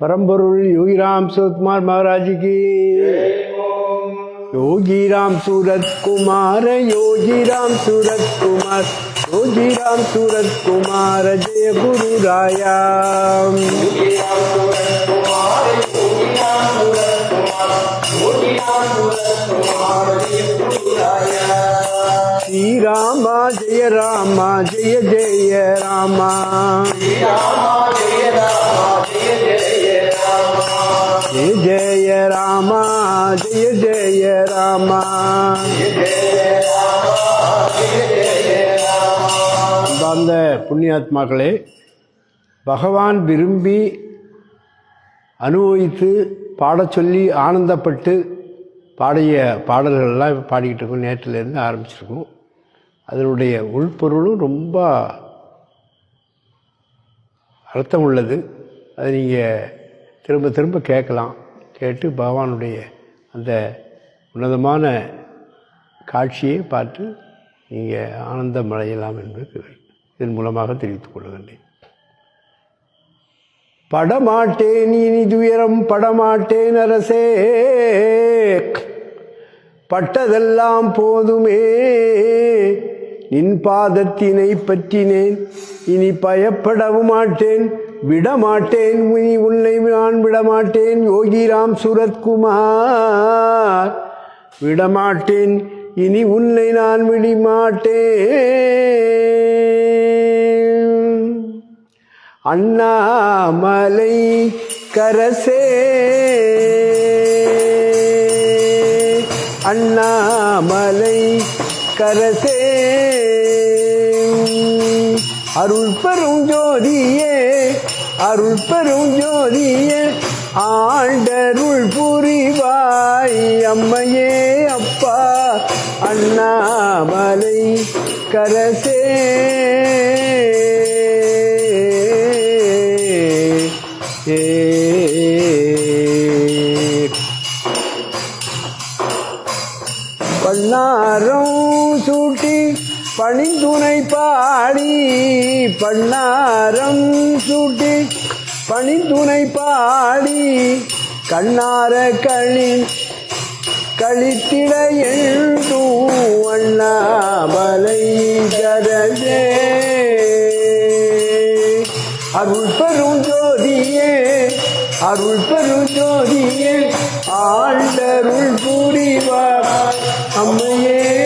परमपुरुष योगी राम सूरत कुमार महाराज की। योगी राम सूरत कुमार योगी राम। सूरत कुमार योगी राम सूरत कुमार जय गुरु राया श्री रामा जय रामा जय जय रामा। जय அந்த அந்தாந்த புண்ணியாத்மாக்களே பகவான் விரும்பி அனுபவித்து பாடச் சொல்லி ஆனந்தப்பட்டு பாடிய பாடல்கள்லாம் பாடிக்கிட்டு இருக்கோம். நேற்றுலேருந்து ஆரம்பிச்சிருக்கோம். அதனுடைய உள்பொருளும் ரொம்ப அர்த்தம் உள்ளது. அதை நீங்கள் திரும்ப திரும்ப கேட்கலாம். கேட்டு பகவானுடைய அந்த உன்னதமான காட்சியை பார்த்து நீங்கள் ஆனந்தம் அடையலாம் என்பது இதன் மூலமாக தெரிவித்துக் கொள்ளுகின்றேன் படமாட்டேன் இனி துயரம் படமாட்டேன் அரசே. பட்டதெல்லாம் போதுமே. நின் பாதத்தினை பற்றினேன் இனி பயப்படவும் மாட்டேன். விடமாட்டேன் இனி உன்னை நான் விடமாட்டேன் யோகிராம் சுரத்குமார். விடமாட்டேன். இனி உன்னை நான் விடமாட்டேன். அண்ணாமலை கரசே. அண்ணாமலை கரசே. அருள் பெரும் ஜோதியே அருள் பெரும் ஜோதியே. ஆண்டருள் புரிவாய் அம்மையே அப்பா அண்ணாமலை கரசே. ஏ கண்ணார களி கழித்திட எழுதும் அண்ணாமலை கரஜே அருள் பெரும் ஜோதியே அருள் பெரும் ஜோதியே ஆண்டருள் புரிவார் அம்மையே.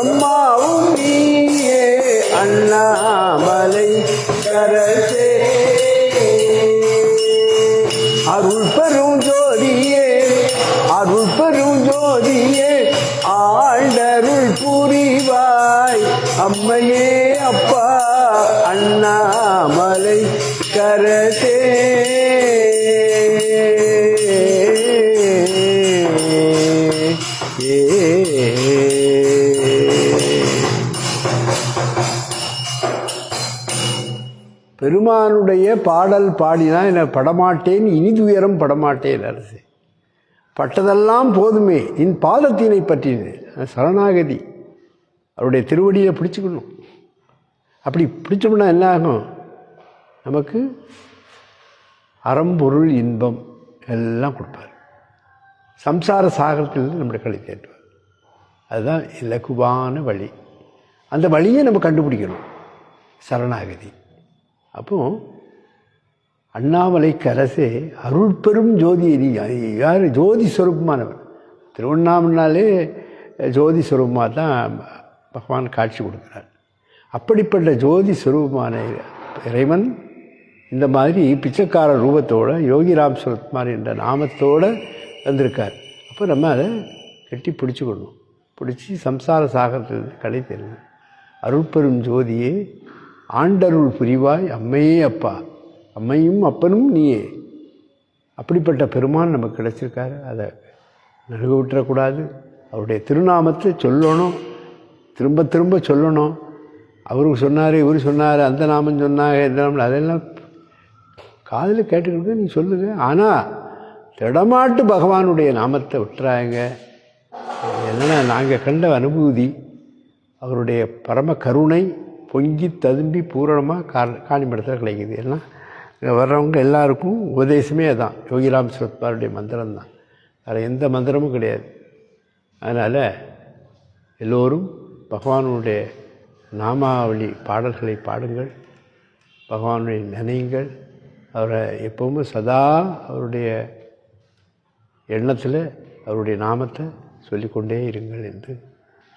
பிரம்மாவும் நீயே அண்ணாமலை பெருமானுடைய பாடல் பாடினா என்னை படமாட்டேன் இனிதுயரம் படமாட்டேன் அரசு. பட்டதெல்லாம் போதுமே இன் பாதத்தினை பற்றினது சரணாகதி. அவருடைய திருவடியை பிடிச்சிக்கணும். அப்படி பிடிச்சோம்னா என்ன ஆகும்? நமக்கு அறம்பொருள் இன்பம் எல்லாம் கொடுப்பார். சம்சார சாகரத்தில் நம்முடைய களி தேட்டுவார் அதுதான் இலகுவான வழி. அந்த வழியை நம்ம கண்டுபிடிக்கணும். சரணாகதி. அப்போ அண்ணாமலைக்கு அரசே ஜோதி நீ யார்? ஜோதி ஸ்வரூபமானவர் திருவண்ணாமலைனாலே ஜோதி ஸ்வரூபமாக தான் பகவான் காட்சி கொடுக்குறார். அப்படிப்பட்ட ஜோதி ஸ்வரூபமான இறைவன் இந்த மாதிரி பிச்சைக்கார ரூபத்தோட யோகிராம் சுரத்மார் என்ற நாமத்தோட வந்திருக்கார். அப்போ நம்ம அதை கட்டி பிடிச்சிக்கணும். பிடிச்சி சம்சார சாகரத்தில் கடை தெரியும். அருட்பெரும் ஜோதியே ஆண்டருள் புரிவாய் அம்மையே அப்பா. அம்மையும் அப்பனும் நீயே. அப்படிப்பட்ட பெருமான் நமக்கு கிடச்சிருக்காரு. அதை நழுக விட்டுறக்கூடாது அவருடைய திருநாமத்தை சொல்லணும். திரும்ப திரும்ப சொல்லணும். அவரு சொன்னார் இவர் சொன்னார் அந்த நாமம் சொன்னாங்க இந்த நாமம் அதெல்லாம் காதில் கேட்டுக்கிட்டு நீ சொல்லுங்க. ஆனால் திடமாட்டு பகவானுடைய நாமத்தை விட்டுறாங்க. என்னென்னா நாங்கள் கண்ட அனுபூதி அவருடைய பரம கருணை பொங்கி ததும்பி பூரணமாக கா காணிமடத்தில் கிடைக்குது ஏன்னா இங்கே வர்றவங்க எல்லாருக்கும் உபதேசமே தான் யோகிராம் சுரத்மாருடைய மந்திரம் தான் வேறு எந்த மந்திரமும் கிடையாது. அதனால் எல்லோரும் பகவானுடைய நாமாவளி பாடல்களை பாடுங்கள். பகவானுடைய நினையுங்கள். அவரை எப்பவுமே சதா அவருடைய எண்ணத்தில் அவருடைய நாமத்தை சொல்லிக்கொண்டே இருங்கள் என்று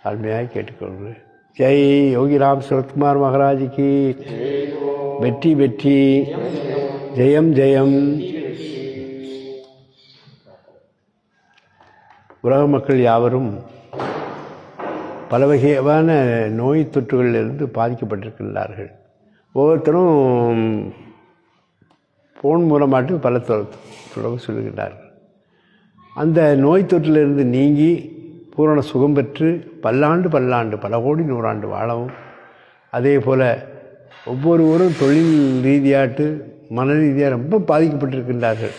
அருமையாக கேட்டுக்கொள்கிறேன். ஜெய் யோகிராம் சரத்குமார் மகாராஜுக்கு வெற்றி வெற்றி ஜெயம் ஜெயம் உலக மக்கள் யாவரும் பல வகையான நோய் தொற்றுகளிலிருந்து பாதிக்கப்பட்டிருக்கின்றார்கள். ஒவ்வொருத்தரும் ஃபோன் மூலமாட்டு பல தொடர்பு சொல்லுகின்றார்கள். அந்த நோய் தொற்றிலிருந்து நீங்கி பூரண சுகம் பெற்று பல்லாண்டு பல்லாண்டு பல கோடி நூறாண்டு வாழவும். அதே போல் ஒவ்வொருவரும் தொழில் ரீதியாட்டு மன ரீதியாக ரொம்ப பாதிக்கப்பட்டிருக்கின்றார்கள்.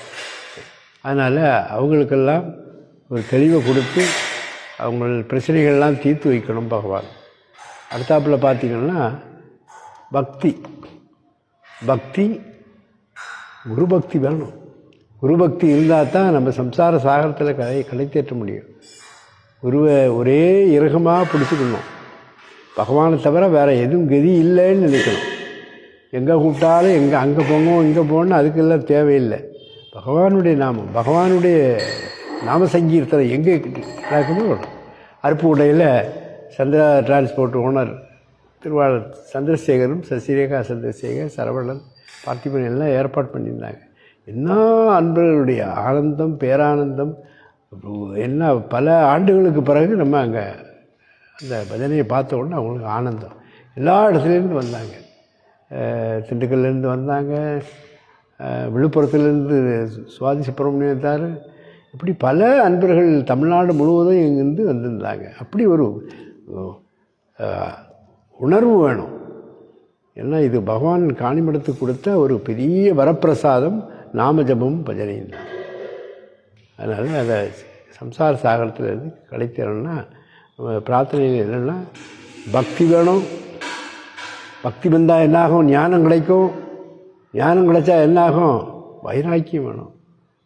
அதனால் அவங்களுக்கெல்லாம் ஒரு தெளிவை கொடுத்து அவங்க பிரச்சனைகள்லாம் தீர்த்து வைக்கணும் பகவான். அடுத்தாப்பில் பார்த்தீங்கன்னா பக்தி. பக்தி குரு பக்தி வேணும். குரு பக்தி இருந்தால் தான் நம்ம சம்சார சாகரத்தில் கலை கலைத்தேற்ற முடியும். குருவை ஒரே இறகமாக பிடிச்சிக்கணும். பகவானை தவிர வேறு எதுவும் கதி இல்லைன்னு நினைக்கணும். எங்கே கூப்பிட்டாலும் எங்கே அங்கே போங்க இங்கே போகணும் அதுக்கெல்லாம் தேவையில்லை. பகவானுடைய நாமம் பகவானுடைய நாம சங்கீர்த்தனை எங்கே நடக்குமோ அருப்பு உடையில் சந்திரா டிரான்ஸ்போர்ட் ஓனர் திருவாளர் சந்திரசேகரும் சசிரேகா சந்திரசேகர் சரவணன் பார்த்திபன் எல்லாம் ஏற்பாடு பண்ணியிருந்தாங்க. என்ன அன்பர்களுடைய ஆனந்தம் பேரானந்தம் என்ன பல ஆண்டுகளுக்கு பிறகு நம்ம அங்கே அந்த பஜனையை பார்த்த உடனே அவங்களுக்கு ஆனந்தம். எல்லா இடத்துலேருந்து வந்தாங்க. திண்டுக்கல்லேருந்து வந்தாங்க. விழுப்புரத்துலேருந்து சுவாதி சுப்பிரமணியத்தார் இப்படி பல அன்பர்கள் தமிழ்நாடு முழுவதும் இங்கேருந்து வந்திருந்தாங்க. அப்படி ஒரு உணர்வு வேணும். ஏன்னா இது பகவான் காணிமடத்துக்கு கொடுத்த ஒரு பெரிய வரப்பிரசாதம் நாமஜபம் பஜனையும் தான் அதனால் அதை சம்சார சாகரத்தில் இருந்து கிடைத்தரணும்னா நம்ம பிரார்த்தனையில் என்னென்னா பக்தி வேணும். பக்தி வந்தால் என்னாகும்? ஞானம் கிடைக்கும். ஞானம் கிடைச்சா என்னாகும்? வைராக்கியம் வேணும்.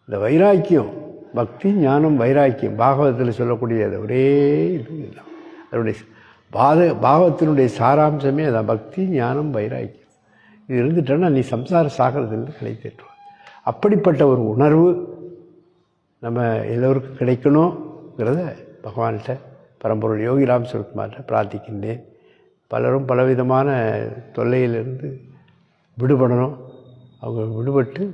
இந்த வைராக்கியம் பக்தி ஞானம் வைராக்கியம் பாகவதத்தில் சொல்லக்கூடிய அது ஒரே இது இதுதான். அதனுடைய பாத பாகவத்தினுடைய சாராம்சமே அதான். பக்தி ஞானம் வைராக்கியம். இது இருந்துட்டோன்னா நீ சம்சார சாகரத்திலிருந்து கிடைத்திட்டுருவ அப்படிப்பட்ட ஒரு உணர்வு நம்ம எல்லோருக்கும் கிடைக்கணுங்கிறத பகவான்கிட்ட பரம்பொருள் யோகி சுரத்குமார்கிட்ட பிரார்த்திக்கின்றேன். பலரும் பலவிதமான தொல்லையிலிருந்து விடுபடணும். அவங்க விடுபட்டு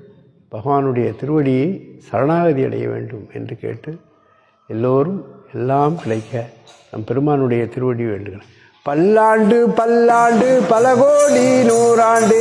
பகவானுடைய திருவடியை சரணாகதி அடைய வேண்டும் என்று கேட்டு எல்லோரும் எல்லாம் கிடைக்க நம் பெருமானுடைய திருவடி வேண்டுகிறேன். பல்லாண்டு பல்லாண்டு பல கோடி நூறாண்டு.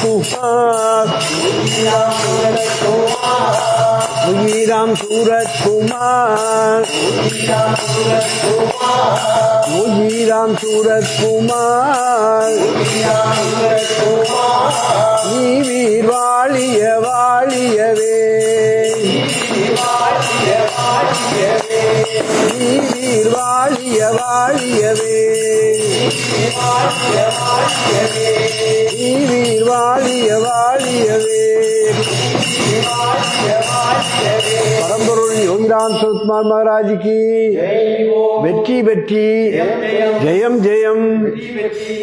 சூரத்குமார் முகிராம் சூரத்குமார் முகிராம் சூரத்குமார் நீ வீர் வாழிய வாழியவே நீ வீர் வாழிய வாழியவே நீ வீர் வாழிய வாழியவே ஸ்ரீராம் சுத்மார் மகாராஜுக்கு ஜெய் ஓம் வெற்றி வெற்றி ஜெயம் ஜெயம் ஜெயம் வெற்றி வெற்றி